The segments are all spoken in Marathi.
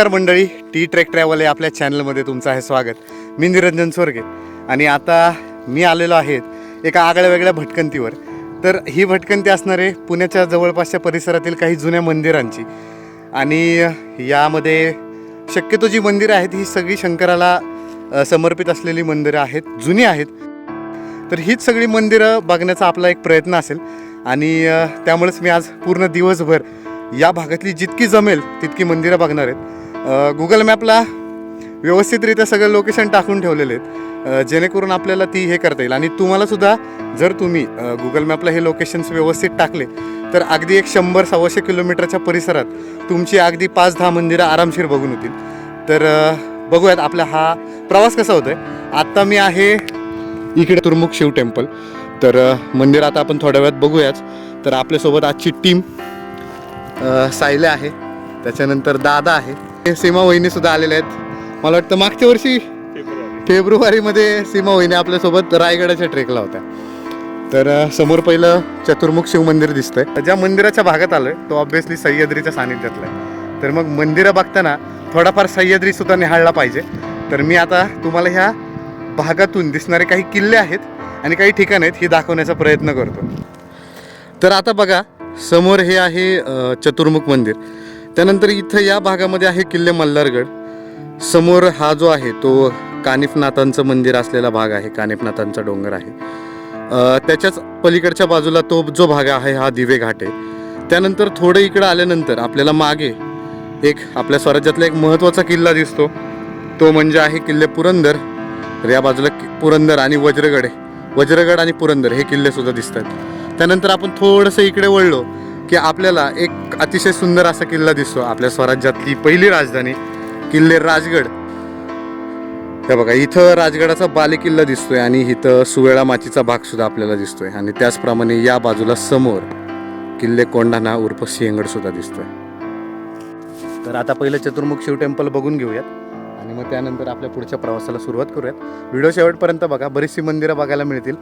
नमस्कार मंडळी टी ट्रेक ट्रॅव्हल या आपल्या चॅनलमध्ये तुमचं आहे स्वागत. मी निरंजन स्वर्गे आणि आता मी आलेलो आहेत एका आगळ्या वेगळ्या भटकंतीवर. तर ही भटकंती असणार आहे पुण्याच्या जवळपासच्या परिसरातील काही जुन्या मंदिरांची. आणि यामध्ये शक्यतो जी मंदिरं आहेत ही सगळी शंकराला समर्पित असलेली मंदिरं आहेत जुनी आहेत. तर हीच सगळी मंदिरं बघण्याचा आपला एक प्रयत्न असेल. आणि त्यामुळेच मी आज पूर्ण दिवसभर या भागातली जितकी जमेल तितकी मंदिरं बघणार आहेत. गुगल मॅपला व्यवस्थितरित्या सगळं लोकेशन टाकून ठेवलेले आहेत. जेणेकरून आपल्याला ती हे करता येईल. आणि तुम्हालासुद्धा जर तुम्ही गुगल मॅपला हे लोकेशन्स व्यवस्थित टाकले तर अगदी एक शंभर सव्वाशे किलोमीटरच्या परिसरात तुमची अगदी पाच दहा मंदिरं आरामशीर बघून होतील तर बघूयात आपला हा प्रवास कसा होतोय. आत्ता मी आहे इकडे तुरमुख शिव टेम्पल. तर मंदिर आता आपण थोड्या वेळात बघूयाच तर आपल्यासोबत आजची टीम सायले आहे. त्याच्यानंतर दादा आहे. सीमा वहिनी सुद्धा आलेल्या आहेत. मला वाटतं मागच्या वर्षी फेब्रुवारीमध्ये सीमा वहिनी आपल्यासोबत रायगडाच्या ट्रेकला होत्या. तर समोर पहिलं चतुर्मुख शिव मंदिर दिसतंय. ज्या मंदिराच्या भागात आलोय तो ऑब्व्हियसली सह्याद्रीच्या सानिध्यातला आहे. तर मग मंदिरं बघताना थोडाफार सह्याद्री सुद्धा निहाळला पाहिजे. तर मी आता तुम्हाला ह्या भागातून दिसणारे काही किल्ले आहेत आणि काही ठिकाणं आहेत ही दाखवण्याचा प्रयत्न करतो. तर आता बघा समोर हे आहे चतुर्मुख मंदिर. त्यानंतर इथं या भागामध्ये आहे किल्ले मल्हारगड. समोर हा जो आहे तो कानिफनाथांचं मंदिर असलेला भाग आहे. कानिफनाथांचा डोंगर आहे. त्याच्याच पलीकडच्या बाजूला तो जो भाग आहे हा दिवे घाट आहे. त्यानंतर थोडं इकडं आल्यानंतर आपल्याला मागे एक आपल्या स्वराज्यातला एक महत्त्वाचा किल्ला दिसतो. तो म्हणजे आहे किल्ले पुरंदर. तर या बाजूला पुरंदर आणि वज्रगड आहे. वज्रगड आणि पुरंदर हे किल्लेसुद्धा दिसतात. त्यानंतर आपण थोडंसं इकडे वळलो. की आपल्याला एक अतिशय सुंदर असा किल्ला दिसतो. आपल्या स्वराज्यातली पहिली राजधानी किल्ले राजगड. हे बघा इथं राजगडाचा बालेकिल्ला दिसतोय आणि इथं सुवेळा माचीचा भाग सुद्धा आपल्याला दिसतोय. आणि त्याचप्रमाणे या बाजूला समोर किल्ले कोंढाणा उर्फ सिंहगड सुद्धा दिसतोय. तर आता पहिलं चतुर्मुख शिव टेम्पल बघून घेऊयात. आणि मग त्यानंतर आपल्या पुढच्या प्रवासाला सुरुवात करूयात. व्हिडिओ शेवटपर्यंत बघा बरीचशी मंदिरं बघायला मिळतील.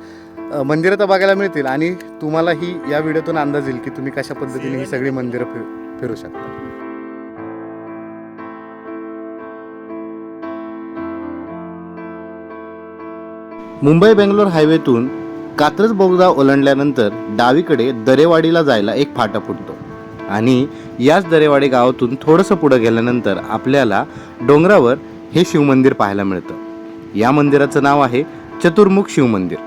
मंदिरं तर बघायला मिळतील आणि तुम्हालाही या व्हिडिओतून अंदाज येईल की तुम्ही कशा पद्धतीने ही सगळी मंदिरं फिर फिरू शकता. मुंबई बेंगलोर हायवेतून कात्रज बोगदा ओलांडल्यानंतर डावीकडे दरेवाडीला जायला एक फाटा फुटतो आणि याच दरेवाडी गावातून थोडंसं पुढं गेल्यानंतर आपल्याला डोंगरावर हे शिवमंदिर पाहायला मिळतं. या मंदिराचं नाव आहे चतुर्मुख शिवमंदिर.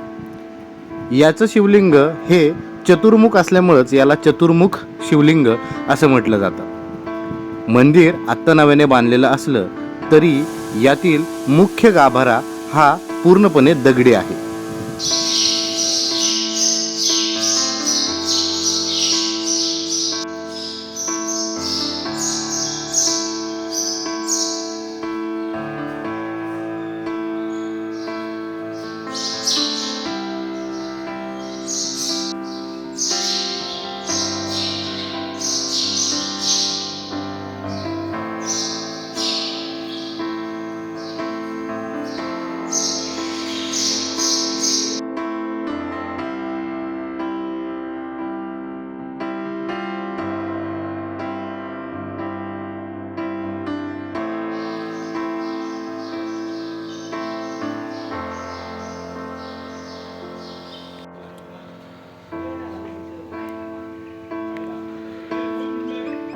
याचं शिवलिंग हे चतुर्मुख असल्यामुळंच याला चतुर्मुख शिवलिंग असं म्हटलं जातं. मंदिर आत्ता नव्याने बांधलेलं असलं तरी यातील मुख्य गाभारा हा पूर्णपणे दगडी आहे.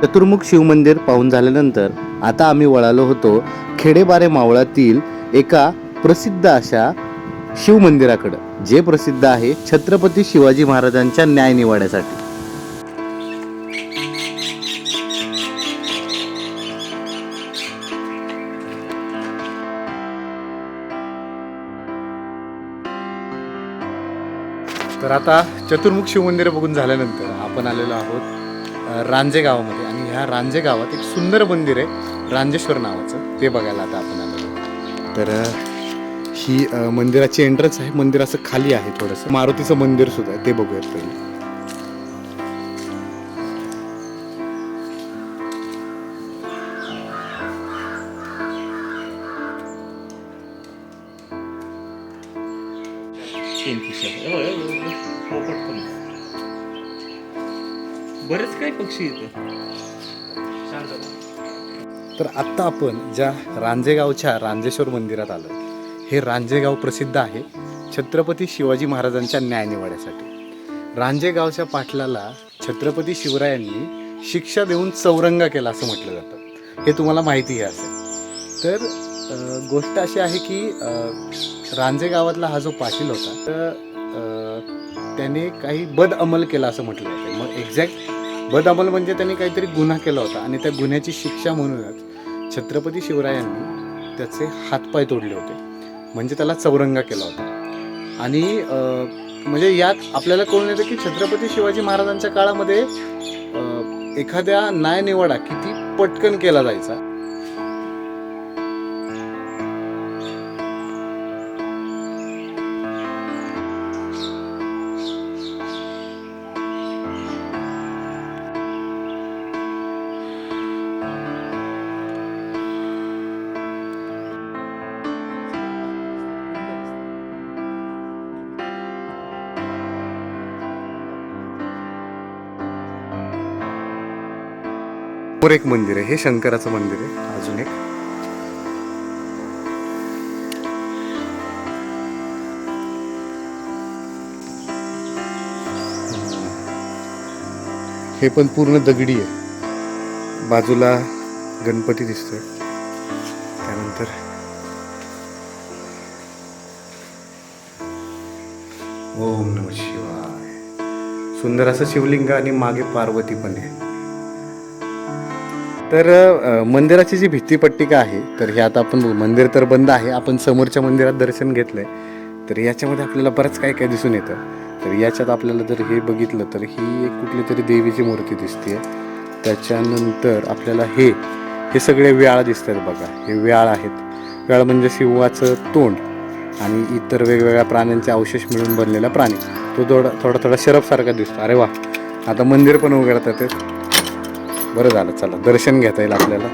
चतुर्मुख शिवमंदिर पाहून झाल्यानंतर आता आम्ही वळालो होतो खेडेबारे मावळातील एका प्रसिद्ध अशा शिवमंदिराकडं जे प्रसिद्ध आहे छत्रपती शिवाजी महाराजांच्या न्यायनिवाड्यासाठी तर आता चतुर्मुख शिवमंदिर बघून झाल्यानंतर आपण आलेलो आहोत रांजे गावामध्ये. आणि ह्या रांजे गावात एक सुंदर मंदिर आहे रांजेश्वर नावाचं. ते बघायला आता आपण आलेलो तर ही मंदिराची एंट्रन्स आहे. मंदिर असं खाली आहे थोडंसं. मारुतीचं मंदिर सुद्धा आहे. ते बघूयात पहिले. किंगफिशर हो, हो, Oh, हो. पोपट पण बरेच काही पक्षी इथं. तर आत्ता आपण ज्या रांजेगावच्या रांजेश्वर मंदिरात आलो हे रांजेगाव प्रसिद्ध आहे छत्रपती शिवाजी महाराजांच्या न्यायनिवाड्यासाठी रांजेगावच्या पाटलाला छत्रपती शिवरायांनी शिक्षा देऊन चौरंगा केला असं म्हटलं जातं. हे तुम्हाला माहिती आहे असेल. तर गोष्ट अशी आहे की अ, रांजे गावातला हा जो पाटील होता तर त्याने काही बद अमल केला असं म्हटलं जातं. मग एक्झॅक्ट बद अमल म्हणजे त्याने काहीतरी गुन्हा केला होता आणि त्या गुन्ह्याची शिक्षा म्हणूनच छत्रपती शिवरायांनी त्याचे हातपाय तोडले होते. म्हणजे त्याला चौरंगा केला होता. आणि म्हणजे यात आपल्याला कळून येतं की छत्रपती शिवाजी महाराजांच्या काळामध्ये एखाद्या न्यायनिवाडा किती पटकन केला जायचा. समोर एक मंदिर आहे. हे शंकराचं मंदिर आहे. अजून एक. हे पण पूर्ण दगडी आहे. बाजूला गणपती दिसतोय. त्यानंतर ओम नम शिवाय. सुंदर असं शिवलिंग आणि मागे पार्वती पण आहे. तर मंदिराची जी भित्तीपट्टिका आहे तर हे आता आपण बघू मंदिर तर बंद आहे आपण समोरच्या मंदिरात दर्शन घेतलं आहे तर याच्यामध्ये आपल्याला बरंच काय काय दिसून येतं. तर याच्यात आपल्याला जर हे बघितलं तर ही एक कुठली तरी देवीची मूर्ती दिसते त्याच्यानंतर आपल्याला हे हे सगळे व्याळ दिसत आहेत बघा. हे व्याळ आहेत. व्याळ म्हणजे सिंहाचं तोंड आणि इतर वेगवेगळ्या प्राण्यांचे अवशेष मिळून बनलेला प्राणी. तो थोडा थोडा थोडा शरफसारखा दिसतो. अरे वा! आता मंदिर पण उघडतात बरं झालं चला. दर्शन घेता येईल आपल्याला.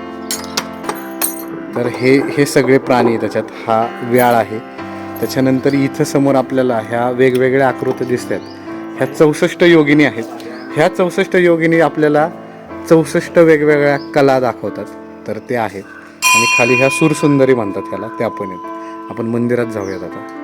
तर हे हे सगळे प्राणी त्याच्यात हा व्याळ आहे. त्याच्यानंतर इथं समोर आपल्याला ह्या वेगवेगळ्या आकृत्या दिसत आहेत ह्या चौसष्ट योगिनी आहेत. ह्या चौसष्ट योगिनी आपल्याला चौसष्ट वेगवेगळ्या कला दाखवतात. तर ते आहेत. आणि खाली ह्या सुरसुंदरी म्हणतात ह्याला त्या पण आहेत. आपण मंदिरात जाऊयात आता.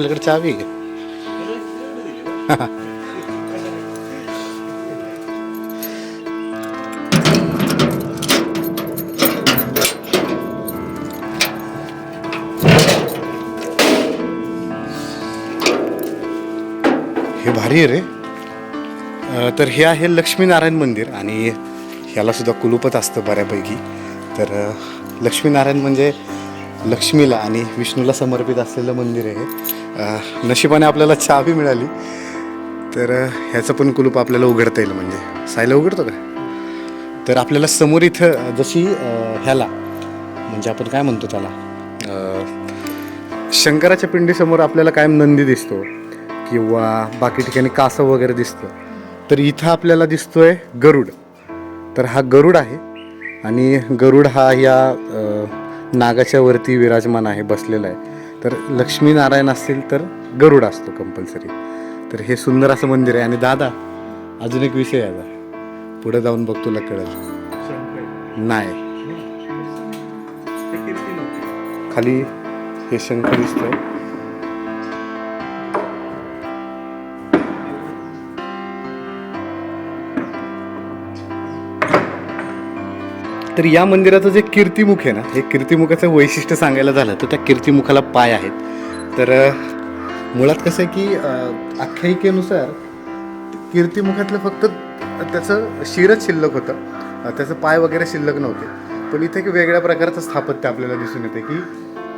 आपल्याकडे चावी आहे हे भारी आहे रे. तर हे आहे लक्ष्मीनारायण मंदिर आणि ह्याला सुद्धा कुलूपच असतं बऱ्यापैकी. तर लक्ष्मीनारायण म्हणजे लक्ष्मीला आणि विष्णूला समर्पित असलेलं मंदिर आहे. हे. नशिबाने आपल्याला चहाबी मिळाली. तर ह्याचं पण कुलूप आपल्याला उघडता येईल म्हणजे. सायला उघडतो का? तर आपल्याला समोर इथं जशी ह्याला म्हणजे आपण काय म्हणतो त्याला? शंकराच्या पिंडीसमोर आपल्याला कायम नंदी दिसतो. किंवा बाकी ठिकाणी कासव वगैरे दिसतं. तर इथं आपल्याला दिसतोय गरुड. तर हा गरुड आहे. आणि गरुड हा या नागाच्या वरती विराजमान आहे बसलेला आहे. तर लक्ष्मीनारायण असतील तर गरुड असतो कंपल्सरी तर हे सुंदर असं मंदिर आहे. आणि दादा अजून एक विषय आहे. आता पुढे जाऊन बघ तुला कळेल. नाही. खाली हे शंख दिसतोय. तर या मंदिराचं जे कीर्तिमुख आहे ना हे कीर्तिमुखाचं वैशिष्ट्य सांगायला झालं तर त्या कीर्तिमुखाला पाय आहेत. तर मुळात कसं आहे की आख्यायिकेनुसार कीर्तिमुखातलं फक्त त्याचं शिरच शिल्लक होतं. त्याचं पाय वगैरे शिल्लक नव्हते. पण इथे एक वेगळ्या प्रकारचं स्थापत्य आपल्याला दिसून येते की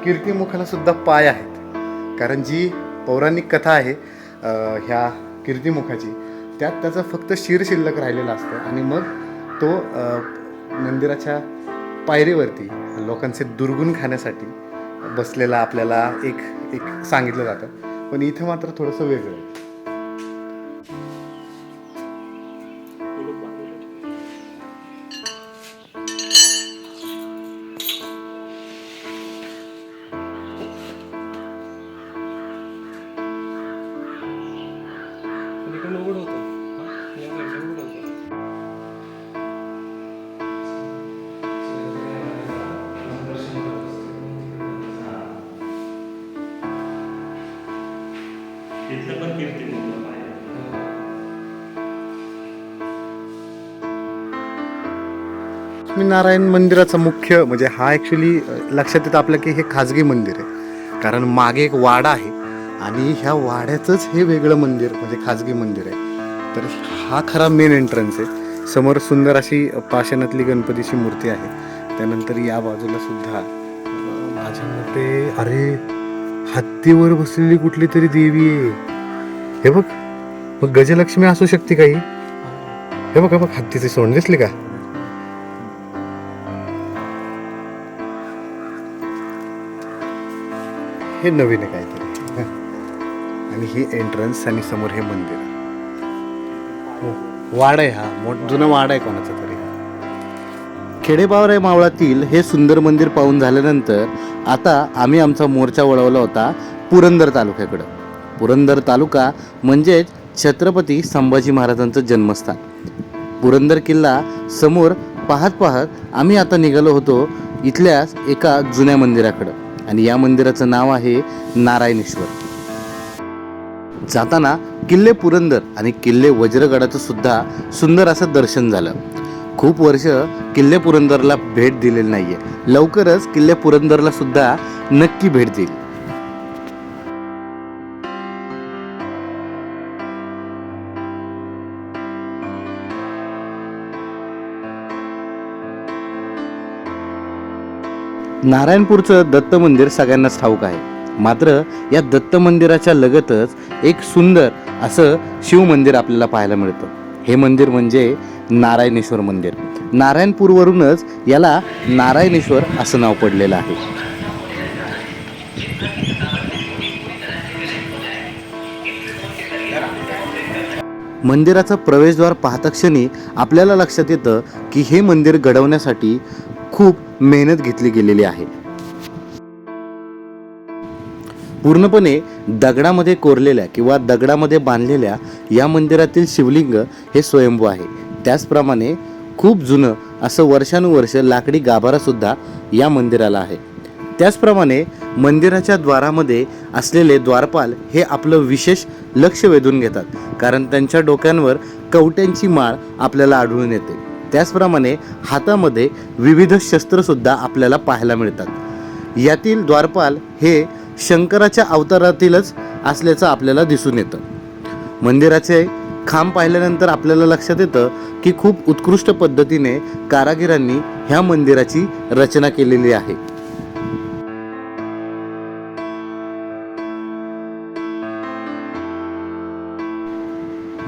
कीर्तिमुखाला सुद्धा पाय आहेत. कारण जी पौराणिक कथा आहे ह्या कीर्तिमुखाची त्यात त्याचं फक्त शिर शिल्लक राहिलेला असतं. आणि मग तो मंदिराच्या पायरीवरती लोकांचे दुर्गुण खाण्यासाठी बसलेला आपल्याला एक एक सांगितलं जातं. पण इथं मात्र थोडंसं वेगळं लक्ष्मीनारायण मंदिराचा मुख्य म्हणजे हा ॲक्च्युली लक्षात येतं आपलं की हे खाजगी मंदिर आहे. कारण मागे एक वाडा आहे आणि ह्या वाड्याचंच हे वेगळं मंदिर म्हणजे खाजगी मंदिर आहे. तर हा खरा मेन एंट्रन्स आहे. समोर सुंदर अशी पाषाणातली गणपतीची मूर्ती आहे. त्यानंतर या बाजूला सुद्धा माझ्या मते अरे हत्तीवर बसलेली कुठली तरी देवी आहे. हे बघ मग गजलक्ष्मी असू शकते काही. हे बघा बघ हत्तीचे सोंड दिसले का? हे नवीन आहे काहीतरी. आणि ही एंट्रन्स आणि समोर हे मंदिर. हो, वाड आहे हा. मोठ जुनं वाड आहे कोणाचं तरी. खेडेबावराय मावळातील हे सुंदर मंदिर पाहून झाल्यानंतर आता आम्ही आमचा मोर्चा वळवला होता पुरंदर तालुक्याकडं. पुरंदर तालुका म्हणजेच छत्रपती संभाजी महाराजांचं जन्मस्थान. पुरंदर किल्ला समोर पाहत पाहत आम्ही आता निघालो होतो इथल्याच एका जुन्या मंदिराकडं. आणि या मंदिराचं नाव आहे नारायणेश्वर. जाताना किल्ले पुरंदर आणि किल्ले वज्रगडाचं सुद्धा सुंदर असं दर्शन झालं. खूप वर्ष किल्ले पुरंदरला भेट दिलेली नाही आहे लवकरच किल्ले पुरंदरला सुद्धा नक्की भेट देईल. नारायणपूरचं दत्त मंदिर सगळ्यांनाच ठाऊक आहे. मात्र या दत्त मंदिराच्या लगतच एक सुंदर असं शिवमंदिर आपल्याला पाहायला मिळतं. हे मंदिर म्हणजे नारायणेश्वर मंदिर. नारायणपूरवरूनच याला नारायणेश्वर असं नाव पडलेलं आहे. मंदिराचं प्रवेशद्वार पाहता क्षणी आपल्याला लक्षात येतं की हे मंदिर घडवण्यासाठी खूप मेहनत घेतली गेलेली आहे. पूर्णपणे दगडामध्ये कोरलेल्या किंवा दगडामध्ये बांधलेल्या या मंदिरातील शिवलिंग हे स्वयंभू आहे. त्याचप्रमाणे खूप जुनं असं वर्षानुवर्ष लाकडी गाभारासुद्धा या मंदिराला आहे. त्याचप्रमाणे मंदिराच्या द्वारामध्ये असलेले द्वारपाल हे आपलं विशेष लक्ष वेधून घेतात कारण त्यांच्या डोक्यांवर कवट्यांची माळ आपल्याला आढळून येते. त्याचप्रमाणे हातामध्ये विविध शस्त्रसुद्धा आपल्याला पाहायला मिळतात. यातील द्वारपाल हे शंकराच्या अवतारातीलच असल्याचं आपल्याला दिसून येतं. मंदिराचे खांब पाहिल्यानंतर आपल्याला लक्षात येतं की खूप उत्कृष्ट पद्धतीने कारागिरांनी ह्या मंदिराची रचना केलेली आहे.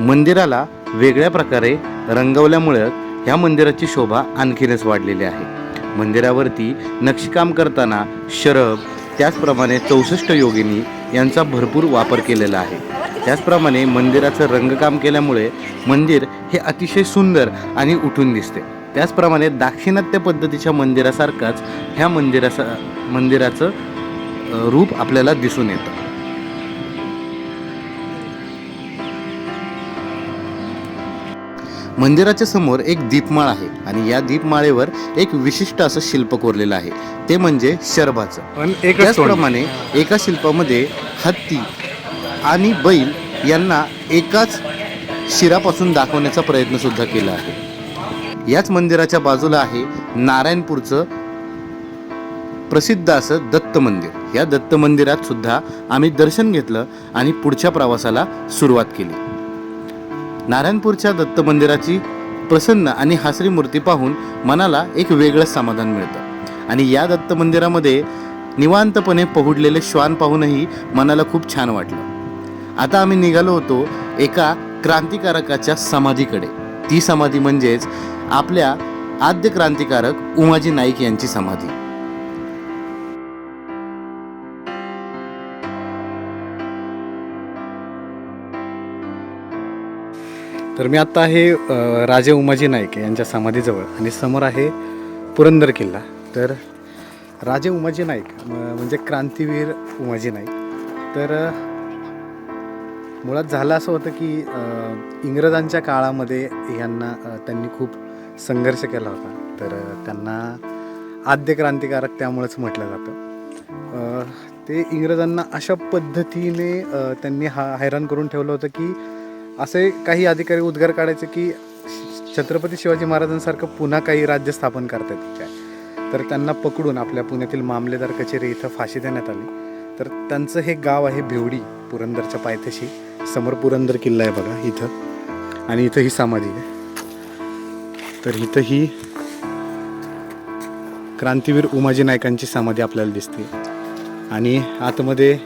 मंदिराला वेगळ्या प्रकारे रंगवल्यामुळे ह्या मंदिराची शोभा आणखीनच वाढलेली आहे. मंदिरावरती नक्षीकाम करताना शरब त्याचप्रमाणे चौसष्ट योगिनी यांचा भरपूर वापर केलेला आहे. त्याचप्रमाणे मंदिराचं रंगकाम केल्यामुळे मंदिर हे अतिशय सुंदर आणि उठून दिसते. त्याचप्रमाणे दाक्षिणात्य पद्धतीच्या मंदिरासारखाच ह्या मंदिरासा मंदिराचं रूप आपल्याला दिसून येतं. मंदिराच्या समोर एक दीपमाळ आहे आणि या दीपमाळेवर एक विशिष्ट असं शिल्प कोरलेलं आहे. ते म्हणजे शरभाचं. त्याचप्रमाणे एका शिल्पामध्ये हत्ती आणि बैल यांना एकाच शिरापासून दाखवण्याचा प्रयत्न सुद्धा केला आहे. याच मंदिराच्या बाजूला आहे नारायणपूरचं प्रसिद्ध असं दत्त मंदिर. या दत्त मंदिरात सुद्धा आम्ही दर्शन घेतलं आणि पुढच्या प्रवासाला सुरुवात केली. नारायणपूरच्या दत्त मंदिराची प्रसन्न आणि हासरी मूर्ती पाहून मनाला एक वेगळंच समाधान मिळतं. आणि या दत्त मंदिरामध्ये निवांतपणे पहुडलेले श्वान पाहूनही मनाला खूप छान वाटलं. आता आम्ही निघालो होतो एका क्रांतिकारकाच्या समाधीकडे. ती समाधी म्हणजेच आपल्या आद्य क्रांतिकारक उमाजी नाईक यांची समाधी. तर मी आत्ता आहे राजे उमाजी नाईक यांच्या समाधीजवळ आणि समोर आहे पुरंदर किल्ला. तर राजे उमाजी नाईक म- म्हणजे क्रांतीवीर उमाजी नाईक. तर मुळात झालं असं होतं की इंग्रजांच्या काळामध्ये यांना त्यांनी खूप संघर्ष केला होता. तर त्यांना आद्य क्रांतिकारक त्यामुळेच म्हटलं जातं. ते इंग्रजांना अशा पद्धतीने त्यांनी हा हैराण करून ठेवलं होतं की असे काही अधिकारी उद्गार काढायचे की छत्रपती शिवाजी महाराजांसारखं पुन्हा काही राज्य स्थापन करता येतं काय तर त्यांना पकडून आपल्या पुण्यातील मामलेदार कचेरी इथं फाशी देण्यात आली. तर त्यांचं हे गाव आहे भिवडी पुरंदरच्या पायथ्याशी. समोर पुरंदर किल्ला आहे बघा इथं. आणि इथं ही समाधी आहे. तर इथं ही क्रांतीवीर उमाजी नायकांची समाधी आपल्याला दिसते. आणि आतमध्ये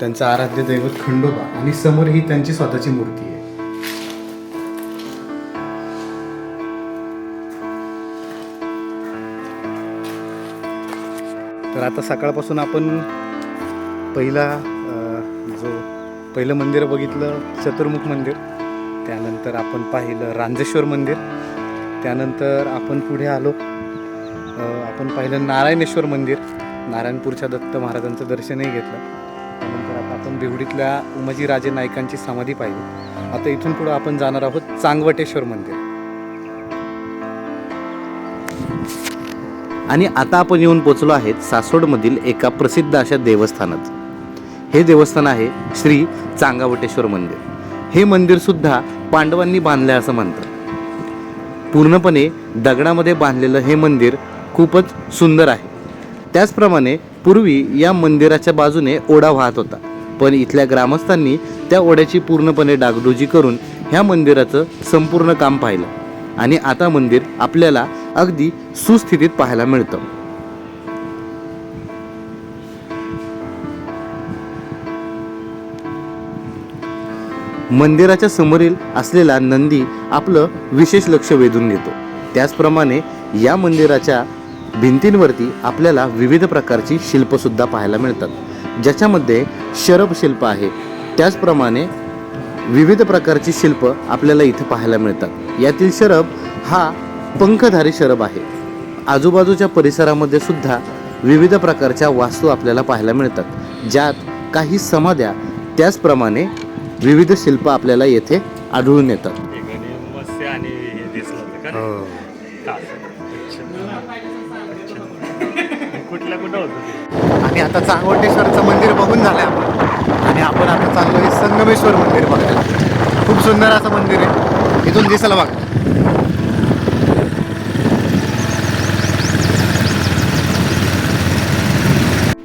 त्यांचं आराध्य दैवत खंडोबा आणि समोर ही त्यांची स्वतःची मूर्ती आहे. तर आता सकाळपासून आपण पहिला जो पहिलं मंदिर बघितलं चतुर्मुख मंदिर त्यानंतर आपण पाहिलं रांजेश्वर मंदिर त्यानंतर आपण पुढे आलो आपण पाहिलं नारायणेश्वर मंदिर नारायणपूरच्या दत्त महाराजांचं दर्शनही घेतलं. त्यानंतर आता आपण बिवडीतल्या उमाजीराजे नायकांची समाधी पाहिली. आता इथून पुढं आपण जाणार आहोत चांगवटेश्वर मंदिर. आणि आता आपण येऊन पोचलो आहेत सासवडमधील एका प्रसिद्ध अशा देवस्थानात. हे देवस्थान आहे श्री चांगावटेश्वर मंदिर. हे मंदिरसुद्धा पांडवांनी बांधले असं म्हणतात. पूर्णपणे दगडामध्ये बांधलेलं हे मंदिर खूपच सुंदर आहे. त्याचप्रमाणे पूर्वी या मंदिराच्या बाजूने ओढा वाहत होता पण इथल्या ग्रामस्थांनी त्या ओढ्याची पूर्णपणे डागडुजी करून ह्या मंदिराचं संपूर्ण काम पाहिलं. आणि आता मंदिर आपल्याला अगदी सुस्थितीत पाहायला मिळतं. मंदिराच्या समोरील असलेला नंदी आपलं विशेष लक्ष वेधून घेतो. त्याचप्रमाणे या मंदिराच्या भिंतींवरती आपल्याला विविध प्रकारची शिल्पसुद्धा पाहायला मिळतात. ज्याच्यामध्ये शरभ शिल्प आहे. त्याचप्रमाणे विविध प्रकारची शिल्प आपल्याला इथं पाहायला मिळतात. यातील शरभ हा पंखधारी शरभ आहे. आजूबाजूच्या परिसरामध्ये सुद्धा विविध प्रकारच्या वास्तू आपल्याला पाहायला मिळतात. ज्यात काही समाध्या त्याचप्रमाणे विविध शिल्प आपल्याला येथे आढळून येतात. आणि आता चांगवटेश्वरचं मंदिर बघून झालंय आपण आणि आता चाललोय संगमेश्वर मंदिर बघायला. खूप सुंदर असं मंदिर आहे. इथून दिसायला बघा.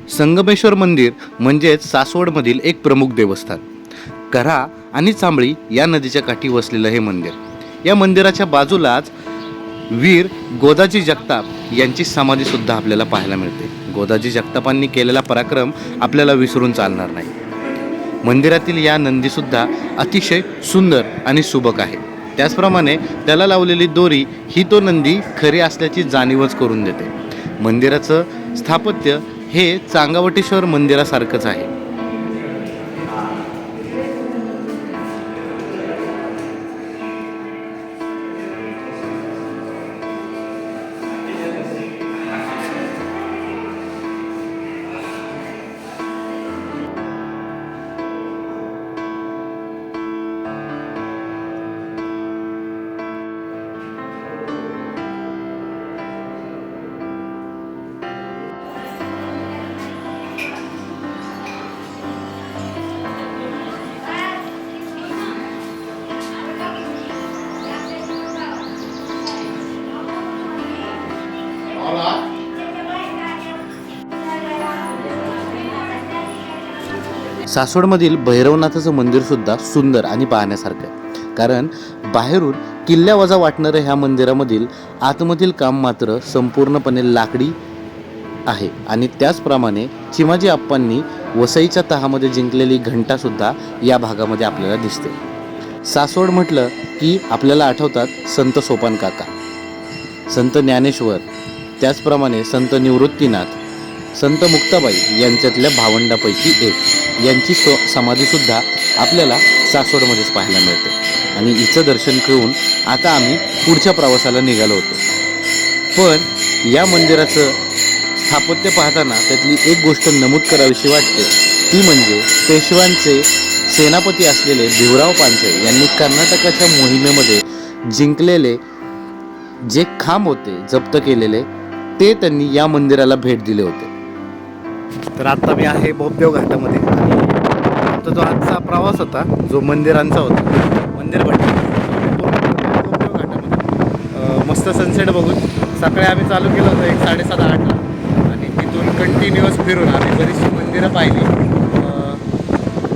संगमेश्वर मंदिर म्हणजेच सासवडमधील एक प्रमुख देवस्थान. करा आणि चांबळी या नदीच्या काठी वसलेलं हे मंदिर. या मंदिराच्या बाजूलाच वीर गोदाजी जगताप यांची समाधी सुद्धा आपल्याला पाहायला मिळते. गोदाजी जगतापांनी केलेला पराक्रम आपल्याला विसरून चालणार नाही. मंदिरातील या नंदीसुद्धा अतिशय सुंदर आणि सुबक आहे. त्याचप्रमाणे त्याला लावलेली दोरी ही तो नंदी खरी असल्याची जाणीवच करून देते. मंदिराचं स्थापत्य हे चांगावटेश्वर मंदिरासारखंच आहे. सासवडमधील भैरवनाथाचं मंदिर सुद्धा सुंदर आणि पाहण्यासारखं आहे. कारण बाहेरून किल्ल्यावजा वाटणाऱ्या ह्या मंदिरामधील आतमधील काम मात्र संपूर्णपणे लाकडी आहे. आणि त्याचप्रमाणे चिमाजी आप्पांनी वसईच्या तहामध्ये जिंकलेली घंटासुद्धा या भागामध्ये आपल्याला दिसते. सासवड म्हटलं की आपल्याला आठवतात संत सोपान काका संत ज्ञानेश्वर त्याचप्रमाणे संत निवृत्तीनाथ संत मुक्ताबाई यांच्यातल्या भावंडापैकी एक. यांची सो समाधीसुद्धा आपल्याला सासवडमध्येच पाहायला मिळते. आणि हिचं दर्शन करून आता आम्ही पुढच्या प्रवासाला निघालो होतो. पण या मंदिराचं स्थापत्य पाहताना त्यातली एक गोष्ट नमूद करावीशी वाटते. ती म्हणजे पेशवांचे सेनापती असलेले भिवराव पानसे यांनी कर्नाटकाच्या मोहिमेमध्ये जिंकलेले जे खांब होते जप्त केलेले ते त्यांनी या मंदिराला भेट दिले होते. तर आत्ता मी आहे बोपदेव घाटामध्ये. आणि आमचा जो आजचा प्रवास होता जो मंदिरांचा होता मंदिर भट्टी बोपदेव घाटामध्ये. मस्त सनसेट बघून सकाळी आम्ही चालू केलं होतं एक साडेसात आठला. आणि तिथून कंटिन्युअस फिरून आम्ही बरीचशी मंदिरं पाहिली.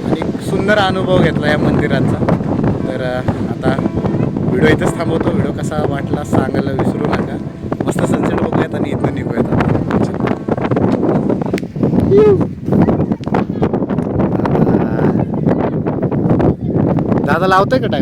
आणि सुंदर अनुभव घेतला या मंदिरांचा. तर आता व्हिडिओ इथंच थांबवतो. व्हिडिओ कसा वाटला सांगायला विसरू नका. मस्त सनसेट बघूयात आणि इथनं निघूयात you. दादा लावतोय का टाइम